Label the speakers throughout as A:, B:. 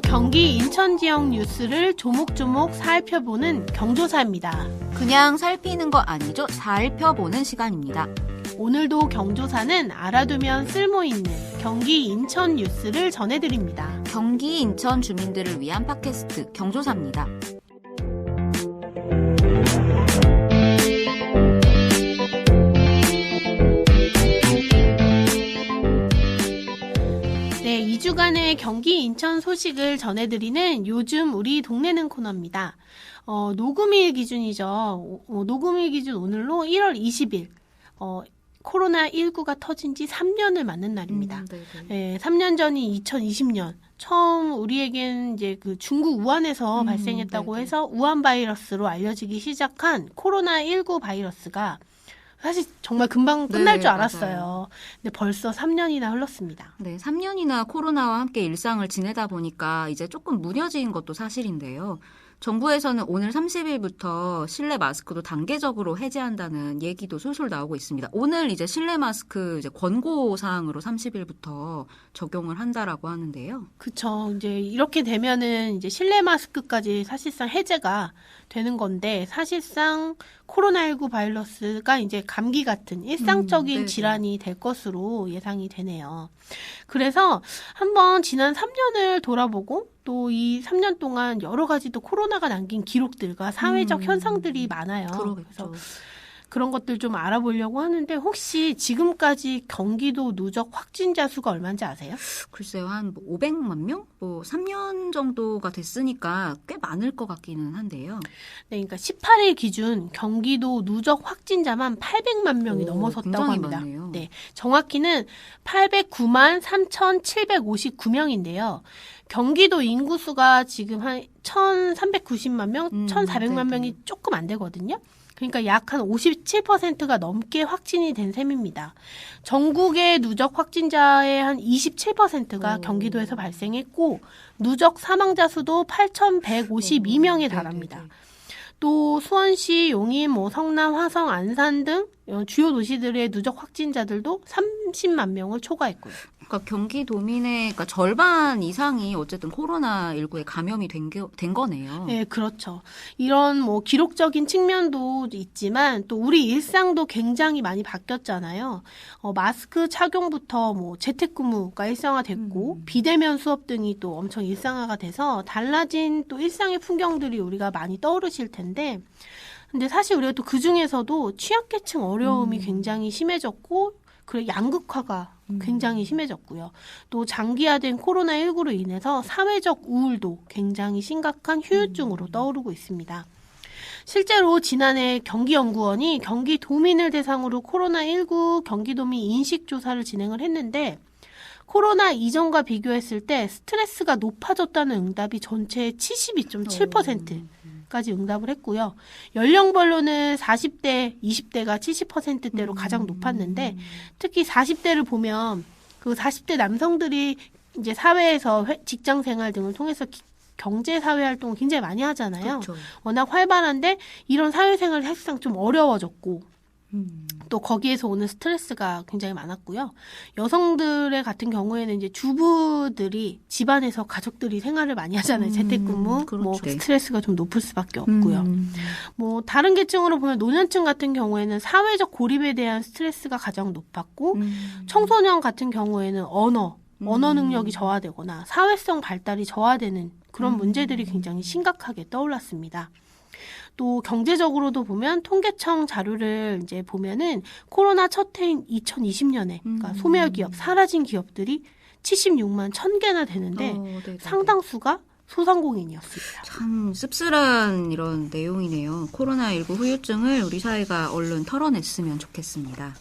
A: 경기 인천 지역 뉴스를 조목조목 살펴보는 경조사입니다.
B: 그냥 살피는 거 아니죠? 살펴보는 시간입니다.
A: 오늘도 경조사는 알아두면 쓸모있는 경기 인천 뉴스를 전해드립니다.
B: 경기 인천 주민들을 위한 팟캐스트 경조사입니다.
A: 2주간의 경기 인천 소식을 전해드리는 요즘 우리 동네는 코너입니다. 어, 녹음일 기준이죠. 어, 녹음일 기준 오늘로 1월 20일. 어, 코로나19가 터진 지 3년을 맞는 날입니다.
B: 음. 네,
A: 3년 전이 2020년. 처음 우리에겐 이제 그 중국 우한에서
B: 음,
A: 발생했다고
B: 네네.
A: 해서 우한 바이러스로 알려지기 시작한 코로나19 바이러스가 사실 정말 금방 끝날
B: 네,
A: 줄 알았어요.
B: 맞아요.
A: 근데 벌써 3년이나 흘렀습니다.
B: 네, 3년이나 코로나와 함께 일상을 지내다 보니까 이제 조금 무뎌진 것도 사실인데요. 정부에서는 오늘 30일부터 실내 마스크도 단계적으로 해제한다는 얘기도 솔솔 나오고 있습니다. 오늘 이제 실내 마스크 이제 권고 사항으로 30일부터 적용을 한다라고 하는데요.
A: 그쵸. 이제 이렇게 되면은 이제 실내 마스크까지 사실상 해제가 되는 건데 사실상 코로나19 바이러스가 이제 감기 같은 일상적인
B: 음, 네네.
A: 질환이 될 것으로 예상이 되네요. 그래서 한번 지난 3년을 돌아보고 또 이 3년 동안 여러 가지 또 코로나가 남긴 기록들과 사회적
B: 음,
A: 현상들이 많아요. 그래서
B: 그러겠죠.
A: 그 런 것들 좀 알아보려고 하는데 혹시 지금까지 경기도 누적 확진자 수가 얼마인지 아세요?
B: 글쎄요, 한 500만 명? 뭐 3년 정도가 됐으니까 꽤 많을 것 같기는 한데요.
A: 네, 그러니까 18일 기준 경기도 누적 확진자만 800만 명이
B: 오,
A: 넘어섰다고 합니다.
B: 많네요.
A: 네, 정확히는 809만 3,759명인데요. 경기도 인구수가 지금 한 1,390만 명,
B: 음,
A: 1,400만
B: 네네.
A: 명이 조금 안 되거든요. 그러니까 약 한 57%가 넘게 확진이 된 셈입니다. 전국의 누적 확진자의 한 27%가
B: 오.
A: 경기도에서 발생했고 누적 사망자 수도 8,152명에 달합니다.
B: 네네네.
A: 또 수원시, 용인, 뭐 성남, 화성, 안산 등 주요 도시들의 누적 확진자들도 30만 명을 초과했고요.
B: 그러니까 경기도민의 그러니까 절반 이상이 어쨌든 코로나19에 감염이 된, 게, 된 거네요.
A: 네, 그렇죠. 이런 뭐 기록적인 측면도 있지만 또 우리 일상도 굉장히 많이 바뀌었잖아요. 어, 마스크 착용부터 뭐 재택근무가 일상화됐고
B: 음.
A: 비대면 수업 등이 또 엄청 일상화가 돼서 달라진 또 일상의 풍경들이 우리가 많이 떠오르실 텐데 근데 사실 우리가 또 그 중에서도 취약계층 어려움이
B: 음.
A: 굉장히 심해졌고 그리고 양극화가
B: 음.
A: 굉장히 심해졌고요. 또 장기화된 코로나19로 인해서 사회적 우울도 굉장히 심각한 후유증으로 떠오르고 있습니다. 실제로 지난해 경기연구원이 경기 도민을 대상으로 코로나19 경기도민 인식조사를 진행을 했는데 코로나 이전과 비교했을 때 스트레스가 높아졌다는 응답이 전체의 72.7% 까지 응답을 했고요. 연령별로는 40대, 20대가 70%대로
B: 음.
A: 가장 높았는데 특히 40대를 보면 그 40대 남성들이 이제 사회에서 회- 직장 생활 등을 통해서 기- 경제 사회 활동을 굉장히 많이 하잖아요.
B: 그렇죠.
A: 워낙 활발한데 이런 사회 생활이 사실상 좀 어려워졌고
B: 음.
A: 또 거기에서 오는 스트레스가 굉장히 많았고요. 여성들의 같은 경우에는 이제 주부들이 집안에서 가족들이 생활을 많이 하잖아요.
B: 음,
A: 재택근무,
B: 그렇죠.
A: 뭐
B: 네.
A: 스트레스가 좀 높을 수밖에 없고요.
B: 음.
A: 뭐 다른 계층으로 보면 노년층 같은 경우에는 사회적 고립에 대한 스트레스가 가장 높았고
B: 음.
A: 청소년 같은 경우에는 언어, 언어
B: 음.
A: 능력이 저하되거나 사회성 발달이 저하되는 그런
B: 음.
A: 문제들이 굉장히 심각하게 떠올랐습니다. 또 경제적으로도 보면 통계청 자료를 이제 보면은 코로나 첫 해인 2020년에 그러니까
B: 음.
A: 소멸 기업, 사라진 기업들이 76만 1000개나 되는데
B: 어, 네네네.
A: 상당수가 소상공인이었습니다.
B: 참 씁쓸한 이런 내용이네요. 코로나19 후유증을 우리 사회가 얼른 털어냈으면 좋겠습니다.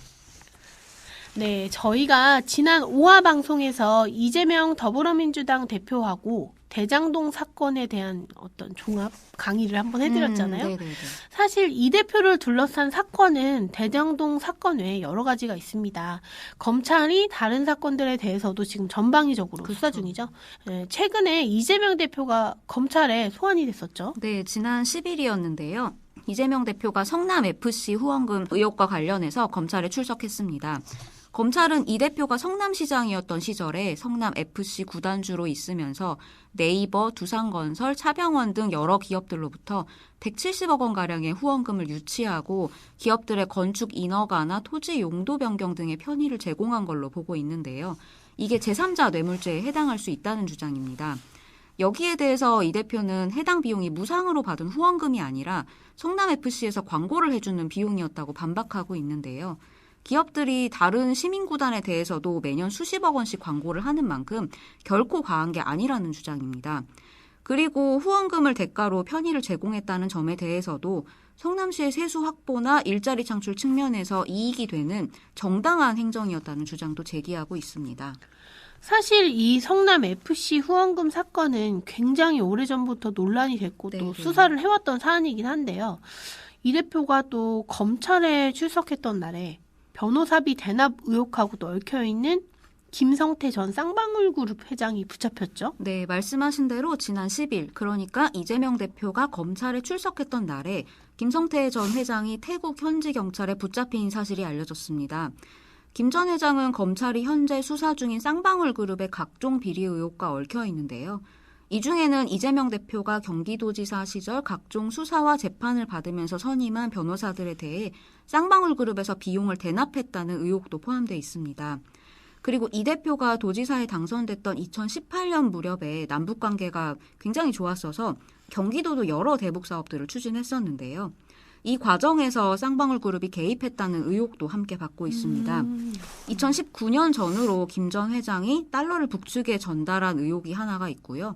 A: 네, 저희가 지난 5화 방송에서 이재명 더불어민주당 대표하고 대장동 사건에 대한 어떤 종합 강의를 한번 해드렸잖아요.
B: 음.
A: 사실 이 대표를 둘러싼 사건은 대장동 사건 외에 여러 가지가 있습니다. 검찰이 다른 사건들에 대해서도 지금 전방위적으로 수사
B: 그렇죠.
A: 중이죠. 예, 최근에 이재명 대표가 검찰에 소환이 됐었죠.
B: 네, 지난 10일이었는데요. 이재명 대표가 성남 FC 후원금 의혹과 관련해서 검찰에 출석했습니다. 검찰은 이 대표가 성남시장이었던 시절에 성남 FC 구단주로 있으면서 네이버, 두산건설, 차병원 등 여러 기업들로부터 170억 원 가량의 후원금을 유치하고 기업들의 건축 인허가나 토지 용도 변경 등의 편의를 제공한 걸로 보고 있는데요. 이게 제3자 뇌물죄에 해당할 수 있다는 주장입니다. 여기에 대해서 이 대표는 해당 비용이 무상으로 받은 후원금이 아니라 성남FC에서 광고를 해주는 비용이었다고 반박하고 있는데요. 기업들이 다른 시민 구단에 대해서도 매년 수십억 원씩 광고를 하는 만큼 결코 과한 게 아니라는 주장입니다. 그리고 후원금을 대가로 편의를 제공했다는 점에 대해서도 성남시의 세수 확보나 일자리 창출 측면에서 이익이 되는 정당한 행정이었다는 주장도 제기하고 있습니다.
A: 사실 이 성남 FC 후원금 사건은 굉장히 오래전부터 논란이 됐고 또
B: 네네.
A: 수사를 해왔던 사안이긴 한데요. 이 대표가 또 검찰에 출석했던 날에 변호사비 대납 의혹하고도 얽혀 있는 김성태 전 쌍방울그룹 회장이 붙잡혔죠.
B: 네, 말씀하신 대로 지난 10일, 그러니까 이재명 대표가 검찰에 출석했던 날에 김성태 전 회장이 태국 현지 경찰에 붙잡힌 사실이 알려졌습니다. 김 전 회장은 검찰이 현재 수사 중인 쌍방울 그룹의 각종 비리 의혹과 얽혀 있는데요. 이 중에는 이재명 대표가 경기도지사 시절 각종 수사와 재판을 받으면서 선임한 변호사들에 대해 쌍방울 그룹에서 비용을 대납했다는 의혹도 포함되어 있습니다. 그리고 이 대표가 도지사에 당선됐던 2018년 무렵에 남북 관계가 굉장히 좋았어서 경기도도 여러 대북 사업들을 추진했었는데요. 이 과정에서 쌍방울 그룹이 개입했다는 의혹도 함께 받고 있습니다.
A: 음,
B: 2019년 전후로 김 전 회장이 달러를 북측에 전달한 의혹이 하나가 있고요.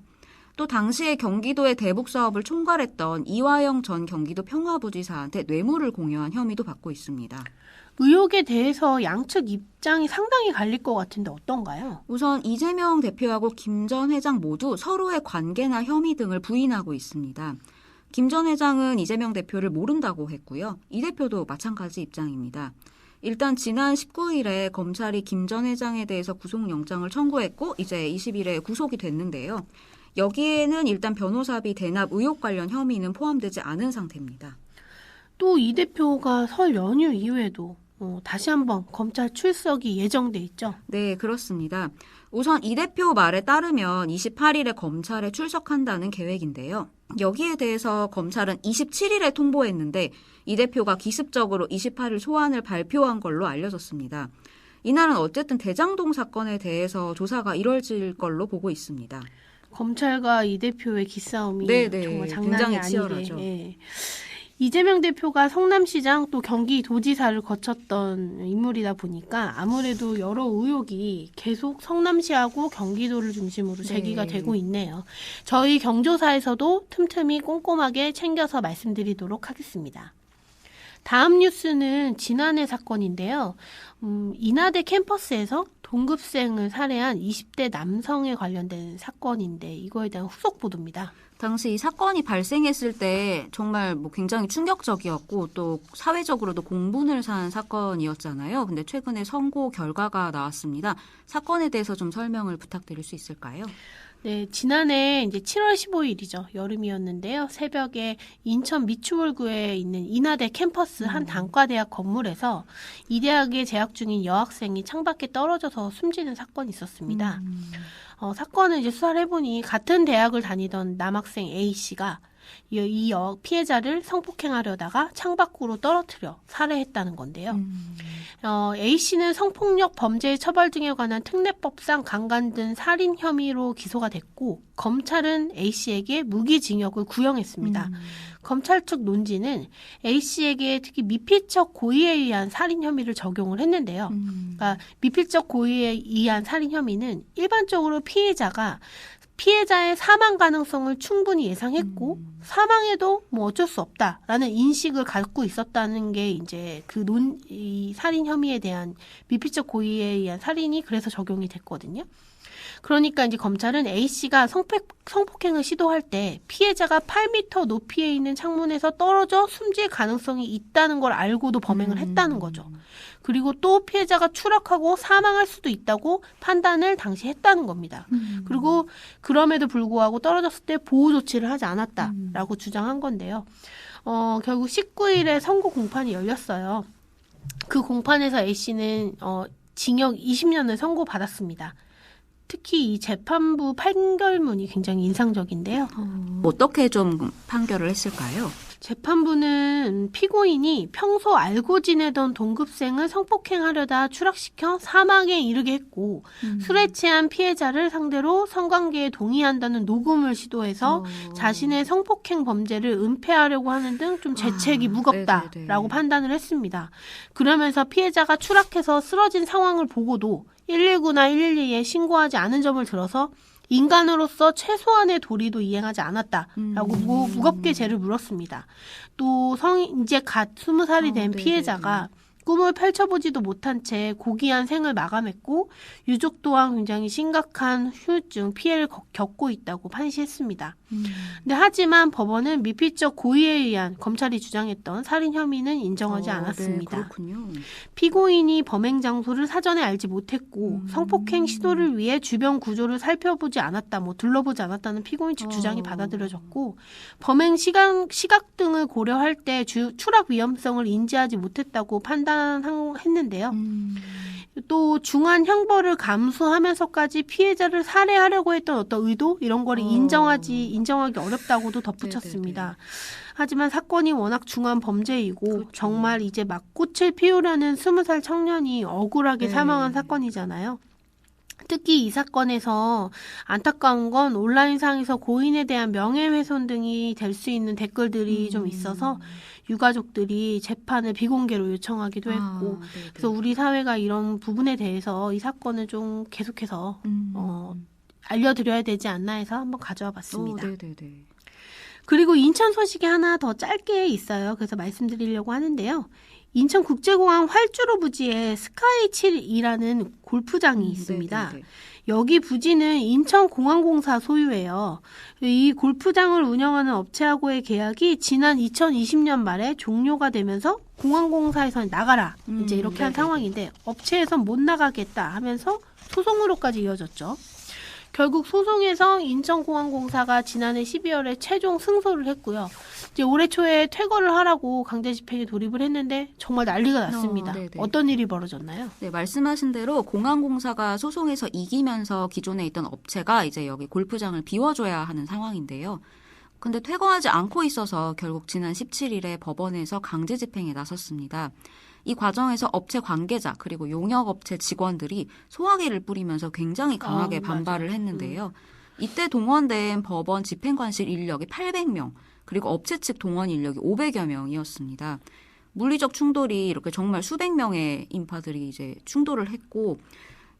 B: 또 당시에 경기도의 대북 사업을 총괄했던 이화영 전 경기도 평화부지사한테 뇌물을 공여한 혐의도 받고 있습니다.
A: 의혹에 대해서 양측 입장이 상당히 갈릴 것 같은데 어떤가요?
B: 우선 이재명 대표하고 김 전 회장 모두 서로의 관계나 혐의 등을 부인하고 있습니다. 김 전 회장은 이재명 대표를 모른다고 했고요. 이 대표도 마찬가지 입장입니다. 일단 지난 19일에 검찰이 김 전 회장에 대해서 구속영장을 청구했고 이제 20일에 구속이 됐는데요. 여기에는 일단 변호사비 대납 의혹 관련 혐의는 포함되지 않은 상태입니다.
A: 또 이 대표가 설 연휴 이후에도 어, 다시 한번 검찰 출석이 예정돼 있죠.
B: 네, 그렇습니다. 우선 이 대표 말에 따르면 28일에 검찰에 출석한다는 계획인데요. 여기에 대해서 검찰은 27일에 통보했는데 이 대표가 기습적으로 28일 소환을 발표한 걸로 알려졌습니다. 이날은 어쨌든 대장동 사건에 대해서 조사가 이뤄질 걸로 보고 있습니다.
A: 검찰과 이 대표의 기싸움이
B: 네네,
A: 정말 장난이 아니게.
B: 치열하죠.
A: 예. 이재명 대표가 성남시장 또 경기도지사를 거쳤던 인물이다 보니까 아무래도 여러 의혹이 계속 성남시하고 경기도를 중심으로 제기가
B: 네.
A: 되고 있네요. 저희 경조사에서도 틈틈이 꼼꼼하게 챙겨서 말씀드리도록 하겠습니다. 다음 뉴스는 지난해 사건인데요. 음, 인하대 캠퍼스에서 동급생을 살해한 20대 남성에 관련된 사건인데 이거에 대한 후속 보도입니다.
B: 당시 이 사건이 발생했을 때 정말 뭐 굉장히 충격적이었고 또 사회적으로도 공분을 산 사건이었잖아요. 근데 최근에 선고 결과가 나왔습니다. 사건에 대해서 좀 설명을 부탁드릴 수 있을까요?
A: 네, 지난해 이제 7월 15일이죠. 여름이었는데요. 새벽에 인천 미추홀구에 있는 인하대 캠퍼스 한 단과대학 건물에서 이 대학에 재학 중인 여학생이 창밖에 떨어져서 숨지는 사건이 있었습니다. 어, 사건을 이제 수사를 해보니 같은 대학을 다니던 남학생 A 씨가 이, 이 여, 피해자를 성폭행하려다가 창밖으로 떨어뜨려 살해했다는 건데요.
B: 음.
A: 어, A 씨는 성폭력 범죄 처벌 등에 관한 특례법상 강간된 살인 혐의로 기소가 됐고 검찰은 A 씨에게 무기징역을 구형했습니다. 검찰 측 논지는 A 씨에게 특히 미필적 고의에 의한 살인 혐의를 적용을 했는데요.
B: 음.
A: 그러니까 미필적 고의에 의한 살인 혐의는 일반적으로 피해자가 피해자의 사망 가능성을 충분히 예상했고 사망해도 뭐 어쩔 수 없다라는 인식을 갖고 있었다는 게 이제 그 논 이 살인 혐의에 대한 미필적 고의에 의한 살인이 그래서 적용이 됐거든요. 그러니까 이제 검찰은 A 씨가 성폭, 성폭행을 시도할 때 피해자가 8m 높이에 있는 창문에서 떨어져 숨질 가능성이 있다는 걸 알고도 범행을 했다는 거죠. 그리고 또 피해자가 추락하고 사망할 수도 있다고 판단을 당시 했다는 겁니다. 그리고 그럼에도 불구하고 떨어졌을 때 보호 조치를 하지 않았다라고 주장한 건데요. 어, 결국 19일에 선고 공판이 열렸어요. 그 공판에서 A 씨는 어, 징역 20년을 선고받았습니다. 특히 이 재판부 판결문이 굉장히 인상적인데요.
B: 어떻게 좀 판결을 했을까요?
A: 재판부는 피고인이 평소 알고 지내던 동급생을 성폭행하려다 추락시켜 사망에 이르게 했고 술에 취한 피해자를 상대로 성관계에 동의한다는 녹음을 시도해서
B: 어.
A: 자신의 성폭행 범죄를 은폐하려고 하는 등좀 재책이
B: 아,
A: 무겁다라고
B: 네네네.
A: 판단을 했습니다. 그러면서 피해자가 추락해서 쓰러진 상황을 보고도 119나 112에 신고하지 않은 점을 들어서 인간으로서 최소한의 도리도 이행하지 않았다라고
B: 음.
A: 무, 무겁게 죄를 물었습니다. 또 성 이제 갓 스무 살이
B: 어,
A: 된
B: 네네네.
A: 피해자가 꿈을 펼쳐보지도 못한 채 고귀한 생을 마감했고 유족 또한 굉장히 심각한 후유증 피해를 겪- 겪고 있다고 판시했습니다.
B: 음.
A: 근데 하지만 법원은 미필적 고의에 의한 검찰이 주장했던 살인 혐의는 인정하지
B: 어,
A: 않았습니다.
B: 네.
A: 피고인이 범행 장소를 사전에 알지 못했고
B: 음.
A: 성폭행 시도를 위해 주변 구조를 살펴보지 않았다, 뭐 둘러보지 않았다는 피고인 측
B: 어.
A: 주장이 받아들여졌고 범행 시각 시각 등을 고려할 때 주, 추락 위험성을 인지하지 못했다고 판단 했는데요.
B: 음.
A: 또 중한 형벌을 감수하면서까지 피해자를 살해하려고 했던 어떤 의도 이런 거를
B: 어.
A: 인정하지 인정하기 어렵다고도 덧붙였습니다.
B: 네네네.
A: 하지만 사건이 워낙 중한 범죄이고
B: 그렇죠.
A: 정말 이제 막 꽃을 피우려는 스무 살 청년이 억울하게
B: 네.
A: 사망한 사건이잖아요. 특히 이 사건에서 안타까운 건 온라인상에서 고인에 대한 명예훼손 등이 될 수 있는 댓글들이 좀
B: 음.
A: 있어서 유가족들이 재판을 비공개로 요청하기도 했고
B: 아.
A: 그래서 우리 사회가 이런 부분에 대해서 이 사건을 좀 계속해서
B: 음.
A: 어, 알려드려야 되지 않나 해서 한번 가져와
B: 어,
A: 봤습니다.
B: 네네네.
A: 그리고 인천 소식이 하나 더 짧게 있어요. 그래서 말씀드리려고 하는데요. 인천국제공항 활주로 부지에 스카이 7이라는 골프장이
B: 음,
A: 있습니다.
B: 네네네.
A: 여기 부지는 인천공항공사 소유예요. 이 골프장을 운영하는 업체하고의 계약이 지난 2020년 말에 종료가 되면서 공항공사에서 나가라
B: 음,
A: 이제 이렇게 한
B: 네네네.
A: 상황인데 업체에서 못 나가겠다 하면서 소송으로까지 이어졌죠. 결국 소송에서 인천공항공사가 지난해 12월에 최종 승소를 했고요. 이제 올해 초에 퇴거를 하라고 강제 집행에 돌입을 했는데 정말 난리가 났습니다.
B: 어.
A: 어떤 일이 벌어졌나요?
B: 네, 말씀하신 대로 공항공사가 소송에서 이기면서 기존에 있던 업체가 이제 여기 골프장을 비워줘야 하는 상황인데요. 근데 퇴거하지 않고 있어서 결국 지난 17일에 법원에서 강제 집행에 나섰습니다. 이 과정에서 업체 관계자 그리고 용역업체 직원들이 소화기를 뿌리면서 굉장히 강하게
A: 어, 맞아.
B: 반발을 했는데요. 이때 동원된 법원 집행관실 인력이 800명, 그리고 업체 측 동원 인력이 500여 명이었습니다. 물리적 충돌이 이렇게 정말 수백 명의 인파들이 이제 충돌을 했고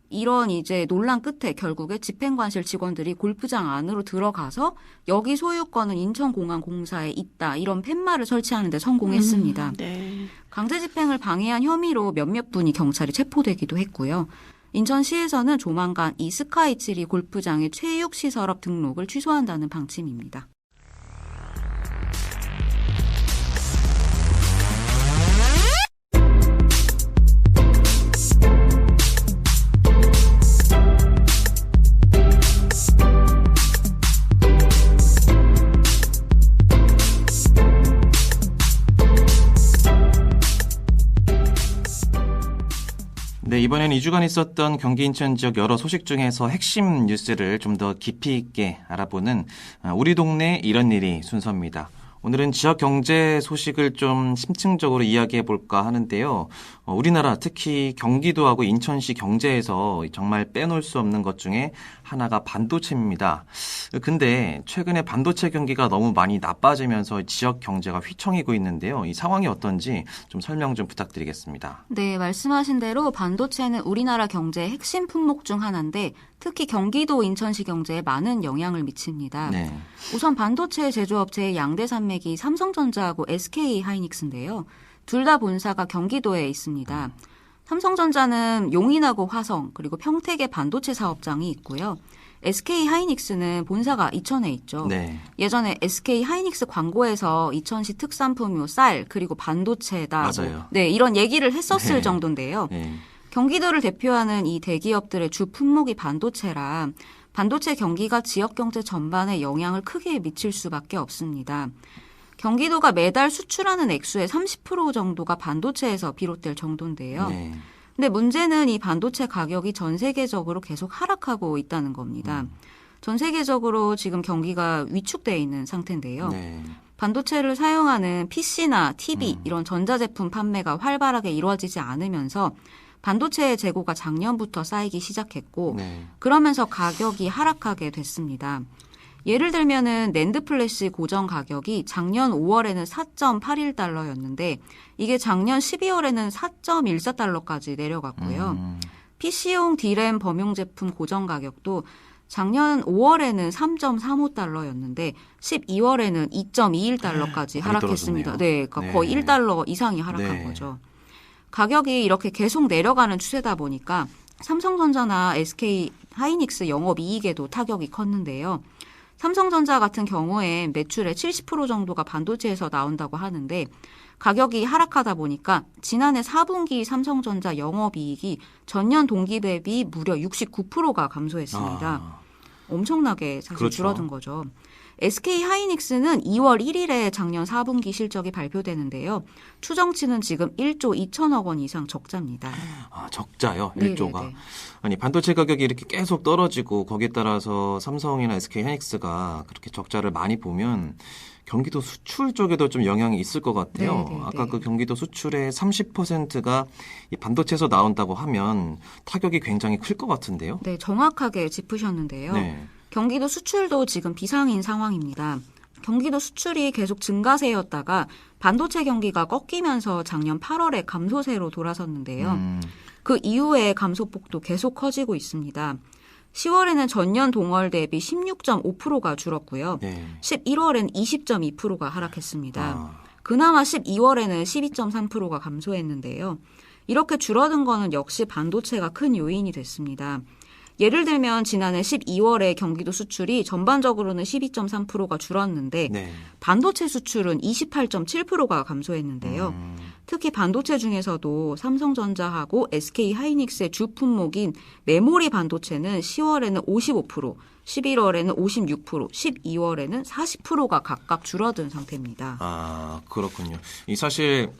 B: 이런 이제 논란 끝에 결국에 집행관실 직원들이 골프장 안으로 들어가서 여기 소유권은 인천공항공사에 있다 이런 팻말을 설치하는데 성공했습니다.
A: 음, 네.
B: 강제 집행을 방해한 혐의로 몇몇 분이 경찰에 체포되기도 했고요. 인천시에서는 조만간 이 스카이츠리 골프장의 체육 시설업 등록을 취소한다는 방침입니다.
C: 이번엔 2주간 있었던 경기 인천 지역 여러 소식 중에서 핵심 뉴스를 좀 더 깊이 있게 알아보는 아, 우리 동네 이런 일이 순서입니다. 오늘은 지역 경제 소식을 좀 심층적으로 이야기해 볼까 하는데요. 어, 우리나라 특히 경기도하고 인천시 경제에서 정말 빼놓을 수 없는 것 중에 하나가 반도체입니다. 근데 최근에 반도체 경기가 너무 많이 나빠지면서 지역 경제가 휘청이고 있는데요. 이 상황이 어떤지 좀 설명 좀 부탁드리겠습니다.
B: 네, 말씀하신 대로 반도체는 우리나라 경제의 핵심 품목 중 하나인데 특히 경기도 인천시 경제에 많은 영향을 미칩니다.
C: 네.
B: 우선 반도체 제조업체의 양대 산맥이 삼성전자하고 SK 하이닉스인데요. 둘 다 본사가 경기도에 있습니다. 삼성전자는 용인하고 화성 그리고 평택에 반도체 사업장이 있고요. SK 하이닉스는 본사가 이천에 있죠.
C: 네.
B: 예전에 SK 하이닉스 광고에서 이천시 특산품이 뭐쌀 그리고 반도체다.
C: 맞아요.
B: 뭐, 네, 이런 얘기를 했었을
C: 네.
B: 정도인데요.
C: 네.
B: 경기도를 대표하는 이 대기업들의 주 품목이 반도체라 반도체 경기가 지역 경제 전반에 영향을 크게 미칠 수밖에 없습니다. 경기도가 매달 수출하는 액수의 30% 정도가 반도체에서 비롯될 정도인데요.
C: 네.
B: 근데 문제는 이 반도체 가격이 전 세계적으로 계속 하락하고 있다는 겁니다. 전 세계적으로 지금 경기가 위축돼 있는 상태인데요.
C: 네.
B: 반도체를 사용하는 PC나 TV
C: 음.
B: 이런 전자제품 판매가 활발하게 이루어지지 않으면서 반도체의 재고가 작년부터 쌓이기 시작했고
C: 네.
B: 그러면서 가격이 하락하게 됐습니다. 예를 들면은 낸드 플래시 고정 가격이 작년 5월에는 4.81달러였는데 이게 작년 12월에는 4.14달러까지 내려갔고요.
C: 음,
B: PC용 D램 범용 제품 고정 가격도 작년 5월에는 3.35달러였는데 12월에는 2.21달러까지
C: 많이
B: 하락했습니다.
C: 네,
B: 그러니까
C: 네.
B: 거의 1달러 이상이 하락한
C: 네.
B: 거죠. 가격이 이렇게 계속 내려가는 추세다 보니까 삼성전자나 SK 하이닉스 영업 이익에도 타격이 컸는데요. 삼성전자 같은 경우에 매출의 70% 정도가 반도체에서 나온다고 하는데 가격이 하락하다 보니까 지난해 4분기 삼성전자 영업이익이 전년 동기 대비 무려 69%가 감소했습니다.
C: 아,
B: 엄청나게 사실
C: 그렇죠.
B: 줄어든 거죠. SK 하이닉스는 2월 1일에 작년 4분기 실적이 발표되는데요. 추정치는 지금 1조 2천억 원 이상 적자입니다.
C: 아, 적자요.
B: 네,
C: 1조가.
B: 네, 네.
C: 아니 반도체 가격이 이렇게 계속 떨어지고 거기에 따라서 삼성이나 SK 하이닉스가 그렇게 적자를 많이 보면 경기도 수출 쪽에도 좀 영향이 있을 것 같아요.
B: 네, 네,
C: 아까
B: 네.
C: 그 경기도 수출의 30%가 이 반도체에서 나온다고 하면 타격이 굉장히 클 것 같은데요.
B: 네, 정확하게 짚으셨는데요.
C: 네.
B: 경기도 수출도 지금 비상인 상황입니다. 경기도 수출이 계속 증가세였다가 반도체 경기가 꺾이면서 작년 8월에 감소세로 돌아섰는데요.
C: 음,
B: 그 이후에 감소폭도 계속 커지고 있습니다. 10월에는 전년 동월 대비 16.5%가 줄었고요.
C: 네.
B: 11월엔 20.2%가 하락했습니다.
C: 아,
B: 그나마 12월에는 12.3%가 감소했는데요. 이렇게 줄어든 거는 역시 반도체가 큰 요인이 됐습니다. 예를 들면 지난해 12월에 경기도 수출이 전반적으로는 12.3%가 줄었는데
C: 네.
B: 반도체 수출은 28.7%가 감소했는데요.
C: 음,
B: 특히 반도체 중에서도 삼성전자하고 SK 하이닉스의 주 품목인 메모리 반도체는 10월에는 55%, 11월에는 56%, 12월에는 40%가 각각 줄어든 상태입니다.
C: 아, 그렇군요. 이 사실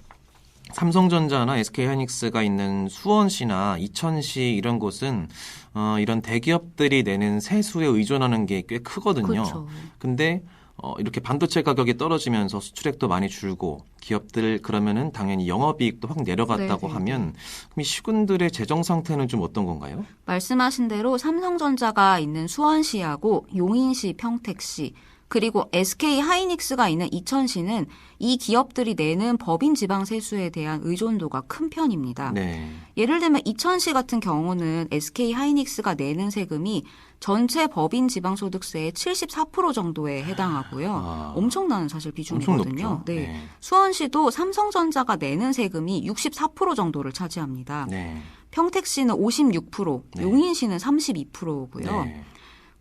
C: 삼성전자나 SK하이닉스가 있는 수원시나 이천시 이런 곳은 어, 이런 대기업들이 내는 세수에 의존하는 게 꽤 크거든요.
B: 그렇죠.
C: 근데 어, 이렇게 반도체 가격이 떨어지면서 수출액도 많이 줄고 기업들 그러면은 당연히 영업이익도 확 내려갔다고
B: 네네.
C: 하면 그럼 이 시군들의 재정 상태는 좀 어떤 건가요?
B: 말씀하신 대로 삼성전자가 있는 수원시하고 용인시, 평택시, 그리고 SK 하이닉스가 있는 이천시는 이 기업들이 내는 법인 지방 세수에 대한 의존도가 큰 편입니다.
C: 네.
B: 예를 들면 이천시 같은 경우는 SK 하이닉스가 내는 세금이 전체 법인 지방소득세의 74% 정도에 해당하고요.
C: 아.
B: 엄청난 사실 비중이거든요.
C: 높죠.
B: 네. 수원시도 삼성전자가 내는 세금이 64% 정도를 차지합니다.
C: 네.
B: 평택시는 56%,
C: 네.
B: 용인시는 32%고요.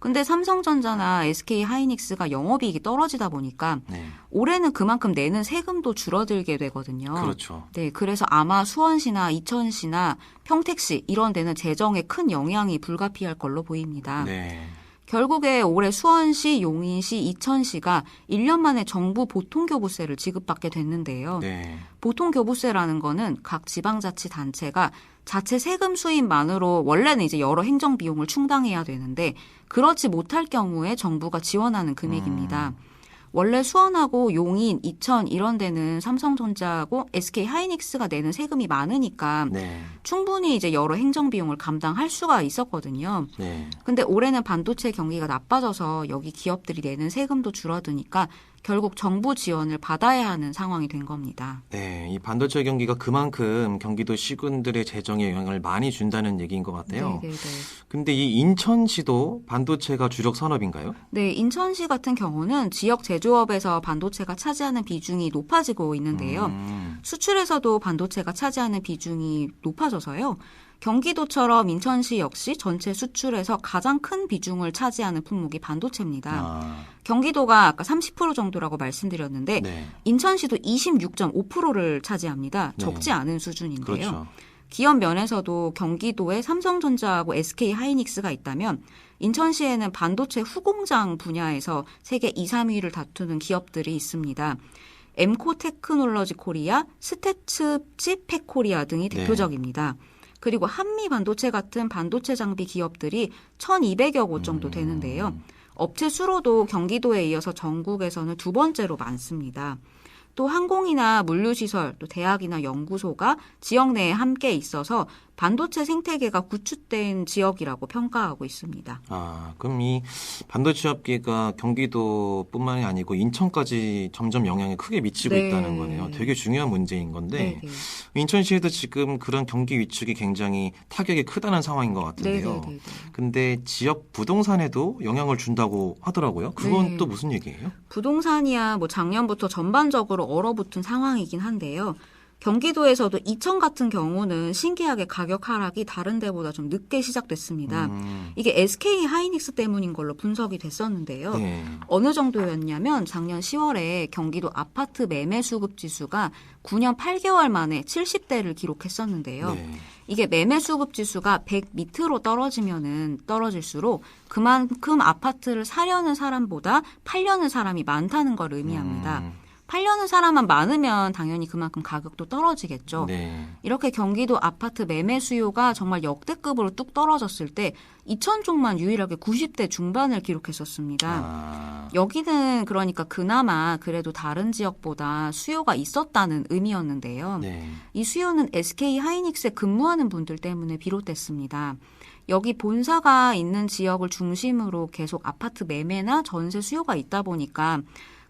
C: 네.
B: 근데 삼성전자나 SK 하이닉스가 영업이익이 떨어지다 보니까
C: 네.
B: 올해는 그만큼 내는 세금도 줄어들게 되거든요.
C: 그렇죠.
B: 네, 그래서 아마 수원시나 이천시나 평택시 이런 데는 재정에 큰 영향이 불가피할 걸로 보입니다.
C: 네.
B: 결국에 올해 수원시, 용인시, 이천시가 1년 만에 정부 보통교부세를 지급받게 됐는데요.
C: 네.
B: 보통교부세라는 거는 각 지방자치단체가 자체 세금 수입만으로 원래는 이제 여러 행정 비용을 충당해야 되는데 그렇지 못할 경우에 정부가 지원하는 금액입니다. 원래 수원하고 용인, 이천 이런 데는 삼성전자하고 SK 하이닉스가 내는 세금이 많으니까
C: 네.
B: 충분히 이제 여러 행정 비용을 감당할 수가 있었거든요.
C: 네.
B: 근데 올해는 반도체 경기가 나빠져서 여기 기업들이 내는 세금도 줄어드니까 결국 정부 지원을 받아야 하는 상황이 된 겁니다.
C: 네, 이 반도체 경기가 그만큼 경기도 시군들의 재정에 영향을 많이 준다는 얘기인 것 같아요.
B: 네, 네, 네.
C: 근데 이 인천시도 반도체가 주력 산업인가요?
B: 네, 인천시 같은 경우는 지역 제조업에서 반도체가 차지하는 비중이 높아지고 있는데요.
C: 음,
B: 수출에서도 반도체가 차지하는 비중이 높아져서요. 경기도처럼 인천시 역시 전체 수출에서 가장 큰 비중을 차지하는 품목이 반도체입니다.
C: 아,
B: 경기도가 아까 30% 정도라고 말씀드렸는데
C: 네,
B: 인천시도 26.5%를 차지합니다.
C: 네.
B: 적지 않은 수준인데요.
C: 그렇죠.
B: 기업 면에서도 경기도에 삼성전자하고 SK 하이닉스가 있다면 인천시에는 반도체 후공장 분야에서 세계 2, 3위를 다투는 기업들이 있습니다. 엠코 테크놀로지 코리아, 스태츠 칩팩 코리아 등이
C: 네.
B: 대표적입니다. 그리고 한미 반도체 같은 반도체 장비 기업들이 1,200여 곳 정도 되는데요.
C: 음.
B: 업체 수로도 경기도에 이어서 전국에서는 두 번째로 많습니다. 또 항공이나 물류시설, 또 대학이나 연구소가 지역 내에 함께 있어서 반도체 생태계가 구축된 지역이라고 평가하고 있습니다.
C: 아, 그럼 이 반도체 업계가 경기도뿐만이 아니고 인천까지 점점 영향이 크게 미치고
B: 네.
C: 있다는 거네요. 되게 중요한 문제인 건데
B: 네,
C: 인천시에도 지금 그런 경기 위축이 굉장히 타격이 크다는 상황인 것
B: 네, 네,
C: 같은데요.
B: 네, 네.
C: 근데 지역 부동산에도 영향을 준다고 하더라고요. 그건
B: 네.
C: 또 무슨 얘기예요?
B: 부동산이야 뭐 작년부터 전반적으로 얼어붙은 상황이긴 한데요. 경기도에서도 이천 같은 경우는 신기하게 가격 하락이 다른 데보다 좀 늦게 시작됐습니다.
C: 음,
B: 이게 SK 하이닉스 때문인 걸로 분석이 됐었는데요.
C: 네.
B: 어느 정도였냐면 작년 10월에 경기도 아파트 매매 수급 지수가 9년 8개월 만에 70대를 기록했었는데요.
C: 네.
B: 이게 매매 수급 지수가 100 밑으로 떨어지면은 떨어질수록 그만큼 아파트를 사려는 사람보다 팔려는 사람이 많다는 걸 의미합니다.
C: 음,
B: 팔려는 사람만 많으면 당연히 그만큼 가격도 떨어지겠죠.
C: 네.
B: 이렇게 경기도 아파트 매매 수요가 정말 역대급으로 뚝 떨어졌을 때 2천 쪽만 유일하게 90대 중반을 기록했었습니다.
C: 아,
B: 여기는 그러니까 그나마 그래도 다른 지역보다 수요가 있었다는 의미였는데요.
C: 네.
B: 이 수요는 SK 하이닉스에 근무하는 분들 때문에 비롯됐습니다. 여기 본사가 있는 지역을 중심으로 계속 아파트 매매나 전세 수요가 있다 보니까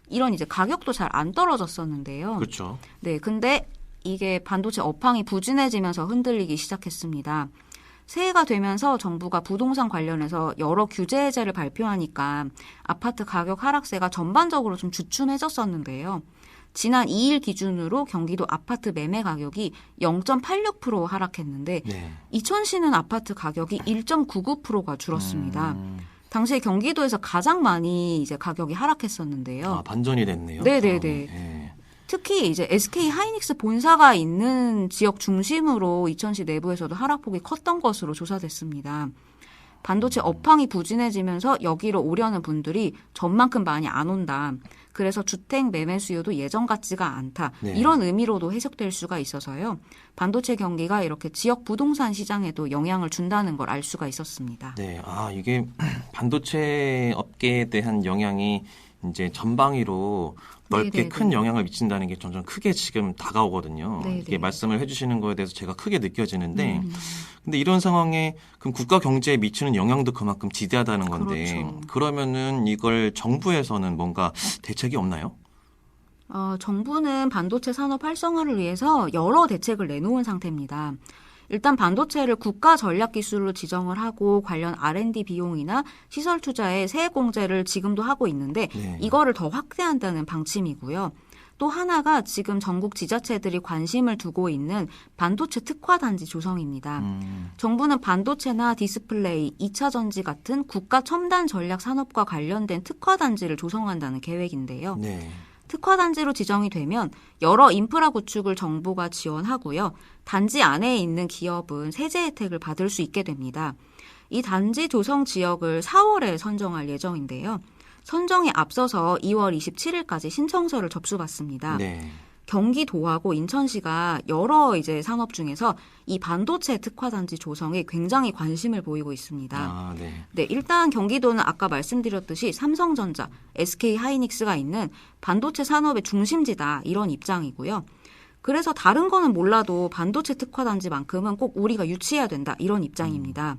B: 이런 이제 가격도 잘 안 떨어졌었는데요.
C: 그렇죠.
B: 네, 근데 이게 반도체 업황이 부진해지면서 흔들리기 시작했습니다. 새해가 되면서 정부가 부동산 관련해서 여러 규제 해제를 발표하니까 아파트 가격 하락세가 전반적으로 좀 주춤해졌었는데요. 지난 2일 기준으로 경기도 아파트 매매 가격이 0.86% 하락했는데
C: 네.
B: 이천시는 아파트 가격이 1.99%가 줄었습니다.
C: 음,
B: 당시에 경기도에서 가장 많이 이제 가격이 하락했었는데요.
C: 아, 반전이 됐네요.
B: 네네네.
C: 네.
B: 특히 이제 SK 하이닉스 본사가 있는 지역 중심으로 이천시 내부에서도 하락폭이 컸던 것으로 조사됐습니다. 반도체 업황이 부진해지면서 여기로 오려는 분들이 전만큼 많이 안 온다. 그래서 주택 매매 수요도 예전 같지가 않다.
C: 네.
B: 이런 의미로도 해석될 수가 있어서요. 반도체 경기가 이렇게 지역 부동산 시장에도 영향을 준다는 걸 알 수가 있었습니다.
C: 네, 아 이게 반도체 업계에 대한 영향이 이제 전방위로 넓게
B: 네네네.
C: 큰 영향을 미친다는 게 점점 크게 지금 다가오거든요.
B: 네네.
C: 이게 말씀을 해주시는 거에 대해서 제가 크게 느껴지는데,
B: 음.
C: 근데 이런 상황에 그럼 국가 경제에 미치는 영향도 그만큼 지대하다는 건데,
B: 그렇죠.
C: 그러면은 이걸 정부에서는 뭔가 대책이 없나요?
B: 어, 정부는 반도체 산업 활성화를 위해서 여러 대책을 내놓은 상태입니다. 일단 반도체를 국가 전략 기술로 지정을 하고 관련 R&D 비용이나 시설 투자에 세액 공제를 지금도 하고 있는데
C: 네.
B: 이거를 더 확대한다는 방침이고요. 또 하나가 지금 전국 지자체들이 관심을 두고 있는 반도체 특화 단지 조성입니다.
C: 음,
B: 정부는 반도체나 디스플레이, 2차 전지 같은 국가 첨단 전략 산업과 관련된 특화 단지를 조성한다는 계획인데요.
C: 네.
B: 특화 단지로 지정이 되면 여러 인프라 구축을 정부가 지원하고요. 단지 안에 있는 기업은 세제 혜택을 받을 수 있게 됩니다. 이 단지 조성 지역을 4월에 선정할 예정인데요. 선정에 앞서서 2월 27일까지 신청서를 접수받습니다.
C: 네.
B: 경기도하고 인천시가 여러 이제 산업 중에서 이 반도체 특화 단지 조성에 굉장히 관심을 보이고 있습니다.
C: 아, 네.
B: 네, 일단 경기도는 아까 말씀드렸듯이 삼성전자, SK 하이닉스가 있는 반도체 산업의 중심지다 이런 입장이고요. 그래서 다른 거는 몰라도 반도체 특화 단지만큼은 꼭 우리가 유치해야 된다 이런 입장입니다.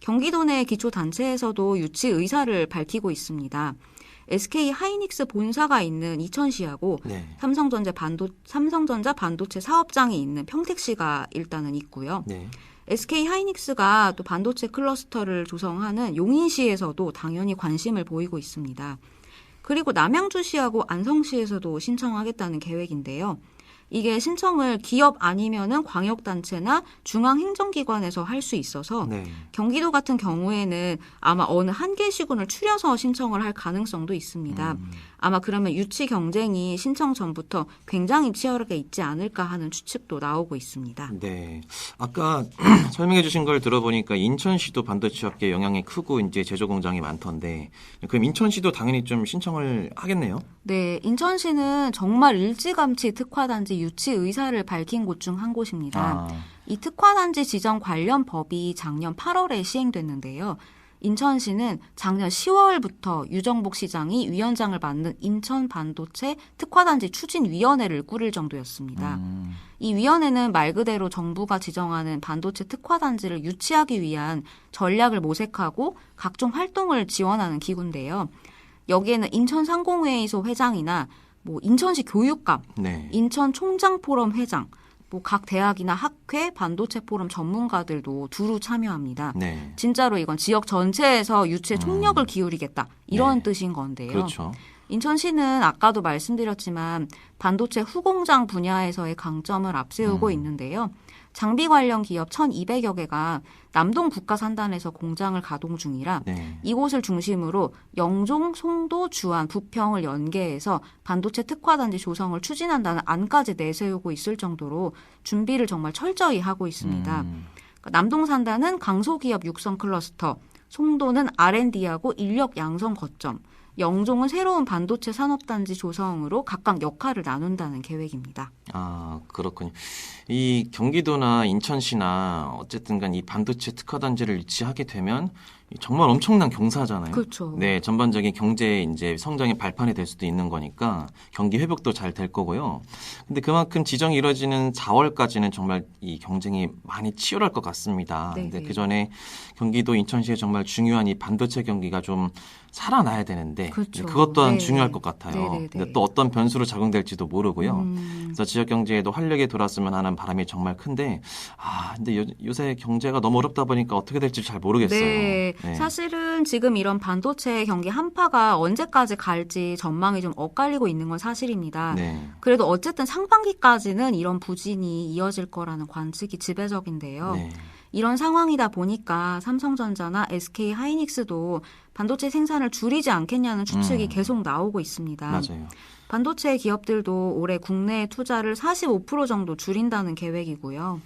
B: 경기도 내 기초 단체에서도 유치 의사를 밝히고 있습니다. SK 하이닉스 본사가 있는 이천시하고
C: 네.
B: 삼성전자 반도 삼성전자 반도체 사업장이 있는 평택시가 일단은 있고요.
C: 네.
B: SK 하이닉스가 또 반도체 클러스터를 조성하는 용인시에서도 당연히 관심을 보이고 있습니다. 그리고 남양주시하고 안성시에서도 신청하겠다는 계획인데요. 이게 신청을 기업 아니면은 광역단체나 중앙행정기관에서 할 수 있어서
C: 네.
B: 경기도 같은 경우에는 아마 어느 한 개 시군을 추려서 신청을 할 가능성도 있습니다.
C: 음,
B: 아마 그러면 유치 경쟁이 신청 전부터 굉장히 치열하게 있지 않을까 하는 추측도 나오고 있습니다.
C: 네. 아까 설명해 주신 걸 들어보니까 인천시도 반도체 업계 영향이 크고 이제 제조 공장이 많던데 그럼 인천시도 당연히 좀 신청을 하겠네요.
B: 네, 인천시는 정말 일찌감치 특화 단지 유치 의사를 밝힌 곳 중 한 곳입니다.
C: 아,
B: 이 특화단지 지정 관련 법이 작년 8월에 시행됐는데요. 인천시는 작년 10월부터 유정복 시장이 위원장을 맡는 인천 반도체 특화단지 추진위원회를 꾸릴 정도였습니다.
C: 음,
B: 이 위원회는 말 그대로 정부가 지정하는 반도체 특화단지를 유치하기 위한 전략을 모색하고 각종 활동을 지원하는 기구인데요. 여기에는 인천 상공회의소 회장이나 뭐 인천시 교육감,
C: 네.
B: 인천 총장 포럼 회장, 뭐 각 대학이나 학회, 반도체 포럼 전문가들도 두루 참여합니다.
C: 네.
B: 진짜로 이건 지역 전체에서 유치에 총력을 기울이겠다 이런
C: 네.
B: 뜻인 건데요.
C: 그렇죠.
B: 인천시는 아까도 말씀드렸지만 반도체 후공장 분야에서의 강점을 앞세우고
C: 음.
B: 있는데요. 장비 관련 기업 1,200여 개가 남동 국가산단에서 공장을 가동 중이라
C: 네.
B: 이곳을 중심으로 영종, 송도, 주안, 부평을 연계해서 반도체 특화단지 조성을 추진한다는 안까지 내세우고 있을 정도로 준비를 정말 철저히 하고 있습니다.
C: 음,
B: 그러니까 남동산단은 강소기업 육성 클러스터, 송도는 R&D하고 인력 양성 거점, 영종은 새로운 반도체 산업단지 조성으로 각각 역할을 나눈다는 계획입니다.
C: 아, 그렇군요. 이 경기도나 인천시나 어쨌든 간 이 반도체 특화단지를 유치하게 되면 정말 엄청난 경사잖아요.
B: 그렇죠.
C: 네, 전반적인 경제 이제 성장의 발판이 될 수도 있는 거니까 경기 회복도 잘 될 거고요. 근데 그만큼 지정이 이뤄지는 4월까지는 정말 이 경쟁이 많이 치열할 것 같습니다.
B: 네,
C: 근데
B: 네.
C: 그 전에 경기도 인천시에 정말 중요한 이 반도체 경기가 좀 살아나야 되는데
B: 그렇죠.
C: 것 또한
B: 네.
C: 중요할 것 같아요.
B: 네, 네, 네.
C: 근데 또 어떤 변수로 작용될지도 모르고요.
B: 음,
C: 그래서 지역 경제에도 활력이 돌았으면 하는 바람이 정말 큰데 아 근데 요, 요새 경제가 너무 어렵다 보니까 어떻게 될지 잘 모르겠어요.
B: 네,
C: 네.
B: 사실은 지금 이런 반도체 경기 한파가 언제까지 갈지 전망이 좀 엇갈리고 있는 건 사실입니다.
C: 네.
B: 그래도 어쨌든 상반기까지는 이런 부진이 이어질 거라는 관측이 지배적인데요.
C: 네.
B: 이런 상황이다 보니까 삼성전자나 SK 하이닉스도 반도체 생산을 줄이지 않겠냐는 추측이
C: 음.
B: 계속 나오고 있습니다.
C: 맞아요.
B: 반도체 기업들도 올해 국내 투자를 45% 정도 줄인다는 계획이고요.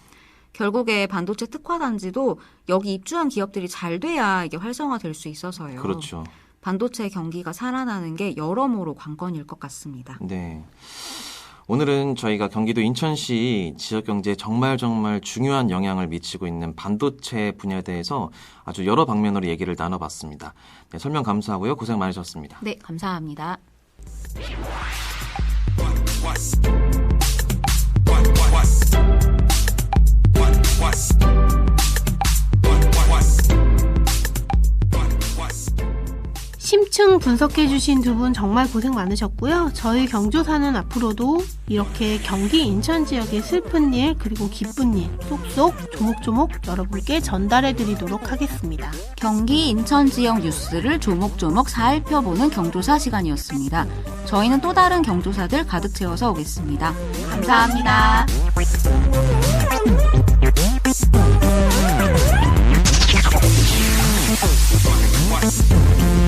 B: 결국에 반도체 특화 단지도 여기 입주한 기업들이 잘 돼야 이게 활성화될 수 있어서요.
C: 그렇죠.
B: 반도체 경기가 살아나는 게 여러모로 관건일 것 같습니다.
C: 네. 오늘은 저희가 경기도 인천시 지역 경제에 정말 정말 중요한 영향을 미치고 있는 반도체 분야에 대해서 아주 여러 방면으로 얘기를 나눠봤습니다. 네, 설명 감사하고요. 고생 많으셨습니다.
B: 네, 감사합니다.
A: 심층 분석해주신 두 분 정말 고생 많으셨고요. 저희 경조사는 앞으로도 이렇게 경기 인천 지역의 슬픈 일 그리고 기쁜 일 쏙쏙 조목조목 여러분께 전달해드리도록 하겠습니다.
B: 경기 인천 지역 뉴스를 조목조목 살펴보는 경조사 시간이었습니다. 저희는 또 다른 경조사들 가득 채워서 오겠습니다 감사합니다. 감사합니다.